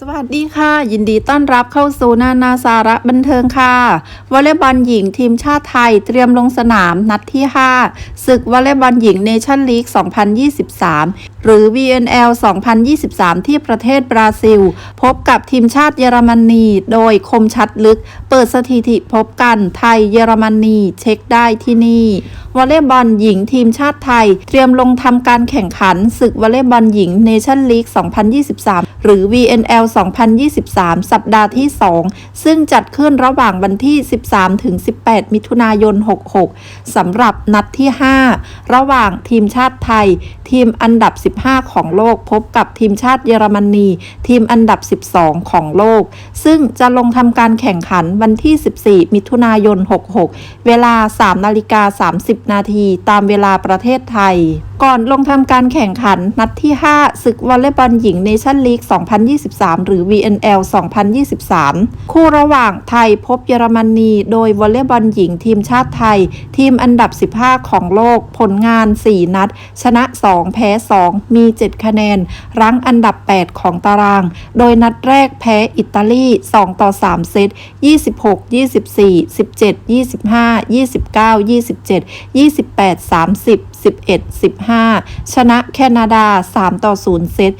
สวัสดีค่ะ ยินดีต้อนรับเข้าสู่นานาสาระบันเทิงค่ะวอลเลย์บอลหญิงทีมชาติไทยเตรียมลงสนามนัดที่ 5 ศึกวอลเลย์บอลหญิงเนชั่นลีก 2023 หรือ VNL 2023 ที่ประเทศบราซิล พบกับทีมชาติเยอรมนี โดยคมชัดลึก เปิดสถิติพบกันไทยเยอรมนีเช็คได้ที่นี่วอลเลย์บอลหญิงทีมชาติไทย เตรียมลงทำการแข่งขันศึกวอลเลย์บอลหญิงเนชั่นลีก 2023 หรือ VNL 2023 สัปดาห์ที่ 2 ซึ่งจัดขึ้นระหว่างวันที่ 13 ถึง 18 มิถุนายน 66 สำหรับนัดที่ 5 ระหว่างทีมชาติไทย ทีมอันดับ 15 ของโลกพบกับทีมชาติเยอรมนี ทีมอันดับ 12 ของโลก ซึ่งจะลงทำการแข่งขันวันที่ 14 มิถุนายน 66 เวลา 3 นาฬิกา 30 นาที ตามเวลาประเทศไทยก่อนลงทำการแข่งขันนัดที่ 5 ศึกวอลเลย์บอลหญิงเนชั่นลีก 2023 หรือ VNL 2023 คู่ระหว่างไทยพบเยอรมนี โดยวอลเลย์บอลหญิงทีมชาติไทย ทีมอันดับ 15 ของโลก ผลงาน 4 นัด ชนะ 2 แพ้ 2 มี 7 คะแนน รั้งอันดับ 8 ของตาราง โดยนัดแรกแพ้อิตาลี 2 ต่อ 3 เซต 26 24 17 25 29 27 28 30 11 15 ชนะแคนาดา 3 ต่อ 0 เซต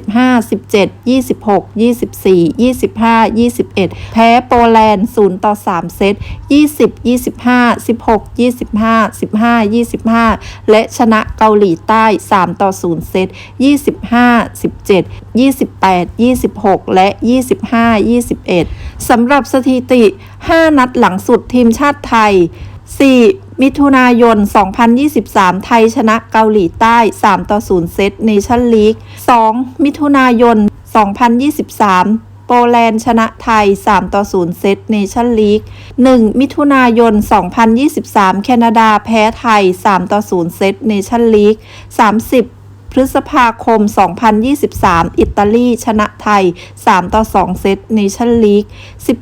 25 17 26 24 25 21 แพ้โปแลนด์ 0 ต่อ 3 เซต 20 25 16 25 15 25 และชนะเกาหลีใต้ 3 ต่อ 0 เซต 25 17 28 26 และ 25 21 สำหรับสถิติ 5 นัดหลังสุดทีมชาติไทย 4 มิถุนายน 2023 ไทยชนะเกาหลีใต้ 3 ต่อ 0 เซตเนชั่นลีก 2 มิถุนายน 2023โปแลนด์ชนะไทย 3 ต่อ 0 เซตเนชั่นลีก 1 มิถุนายน 2023 แคนาดาแพ้ไทย 3 ต่อ 0 เซตเนชั่นลีก 30 พฤษภาคม 2023 อิตาลี ชนะไทย 3 ต่อ 2 เซตเนชั่นลีก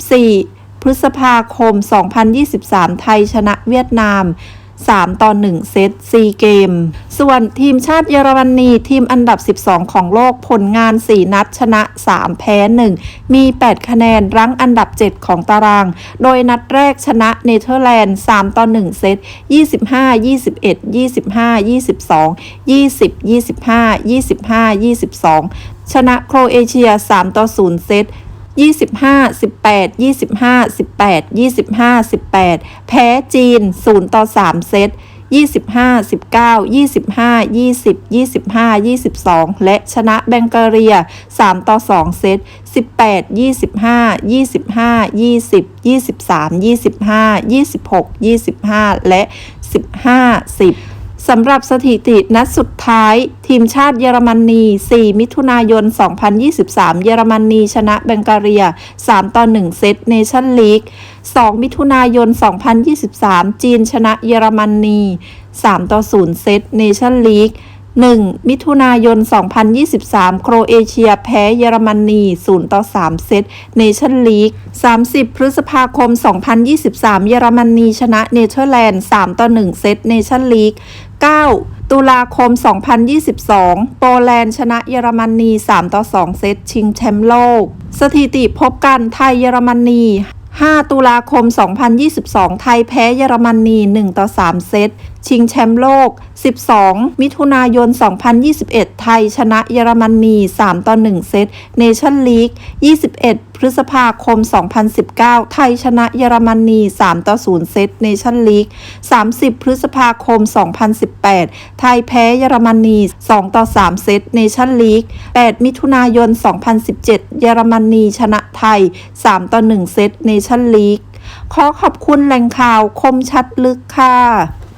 14 พฤษภาคม 2023 ไทยชนะเวียดนาม 3 ต่อ 1 เซตซีเกม ส่วนทีมชาติเยอรมนีทีมอันดับ 12 ของโลกผลงาน 4 นัดชนะ 3 แพ้ 1 มี 8 คะแนนรั้งอันดับ 7 ของตาราง โดยนัดแรกชนะเนเธอร์แลนด์ 3 ต่อ 1 เซต 25 21 25 22 20 25 25 22 ชนะโครเอเชีย 3 ต่อ 0 เซต 25 18 25 18 25 18แพ้จีน0ต่อ3เซต25 19 25 20 25 22และชนะแบงกาเรีย3ต่อ2เซต18 25 25 20 23 25 26 25และ15 10 สำหรับสถิตินัดสุดท้าย ทีมชาติเยอรมนี 4 มิถุนายน 2023 เยอรมนีชนะแบงการีย 3 ต่อ 1 เซตเนชั่นลีก 2 มิถุนายน 2023 จีนชนะเยอรมนี 3 ต่อ 0 เซตเนชั่นลีก 1 มิถุนายน 2023 โครเอเชียแพ้เยอรมนี 0 ต่อ 3 เซต เนชั่นลีก 30 พฤษภาคม 2023 เยอรมนีชนะเนเธอร์แลนด์ 3 ต่อ 1 เซต เนชั่นลีก 9 ตุลาคม 2022 โปแลนด์ชนะเยอรมนี 3 ต่อ 2 เซตชิงแชมป์โลก สถิติพบกันไทยเยอรมนี 5 ตุลาคม 2022 ไทยแพ้เยอรมนี 1 ต่อ 3 เซต ชิงแชมป์โลก 12 มิถุนายน 2021 ไทยชนะเยอรมนี 3 ต่อ 1 เซต เนชั่นลีก 21 พฤษภาคม 2019 ไทยชนะเยอรมนี 3 ต่อ 0 เซต เนชั่นลีก 30 พฤษภาคม 2018 ไทยแพ้เยอรมนี 2 ต่อ 3 เซต เนชั่นลีก 8 มิถุนายน 2017 เยอรมนีชนะไทย 3 ต่อ 1 เซต เนชั่นลีก ขอขอบคุณแหล่งข่าวคมชัดลึกค่ะ